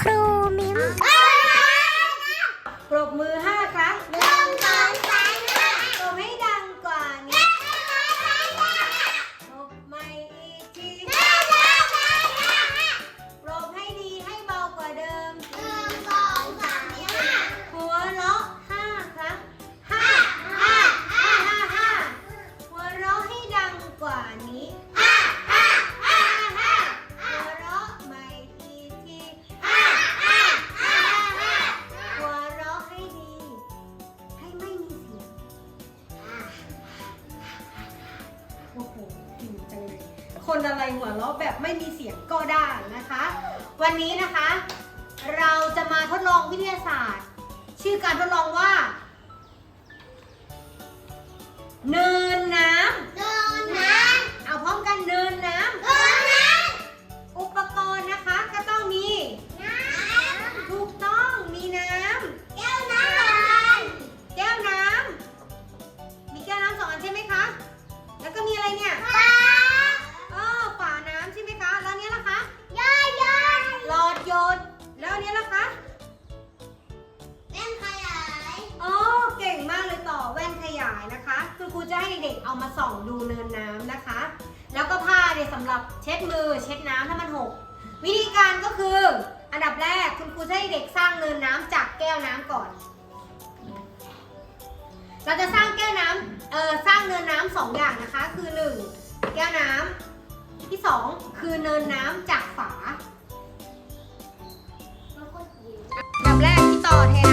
ครูมิมปรบมือห้าครั้งห คนอะไรหัวเราะแบบไม่มีเสียงก็ได้นะคะ วันนี้นะคะ เราจะมาทดลองวิทยาศาสตร์ ชื่อการทดลองว่าหนึ่ง จะให้เด็กๆเอามาส่องดูเนินน้ำนะคะ แล้วก็ผ้าเนี่ยสำหรับเช็ดมือเช็ดน้ำถ้ามันหก วิธีการก็คือ อันดับแรกคุณครูจะให้เด็กสร้างเนินน้ำจากแก้วน้ำก่อน เราจะสร้างแก้วน้ำเออสร้างเนินน้ำสองอย่างนะคะ คือหนึ่งแก้วน้ำที่สองคือเนินน้ำจากฝาอันดับแรกพี่ต่อเทน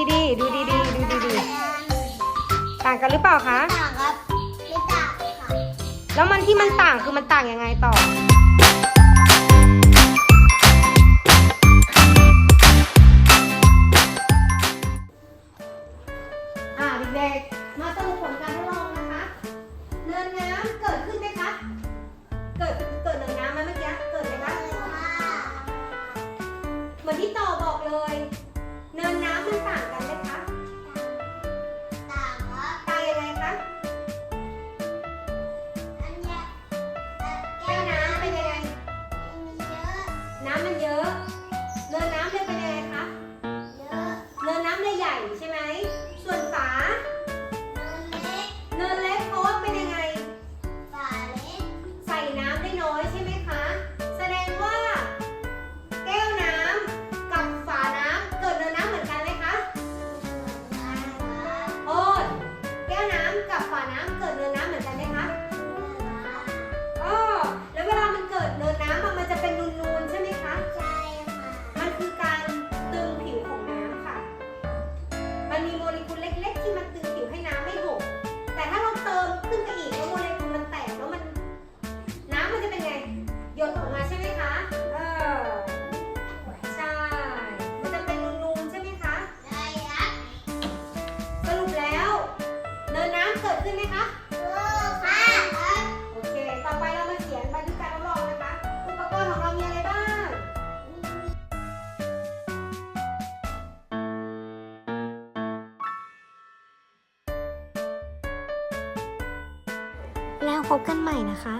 ดูดีๆ ดูดีๆ ดูดีๆ ต่างกันหรือเปล่าคะแล้วมันที่มันต่างคือมันต่างยังไงต่อ อ่าเด็กๆมาสรุปผลการทดลองนะคะเนินน้ำเกิดขึ้น แล้วพบกันใหม่นะคะ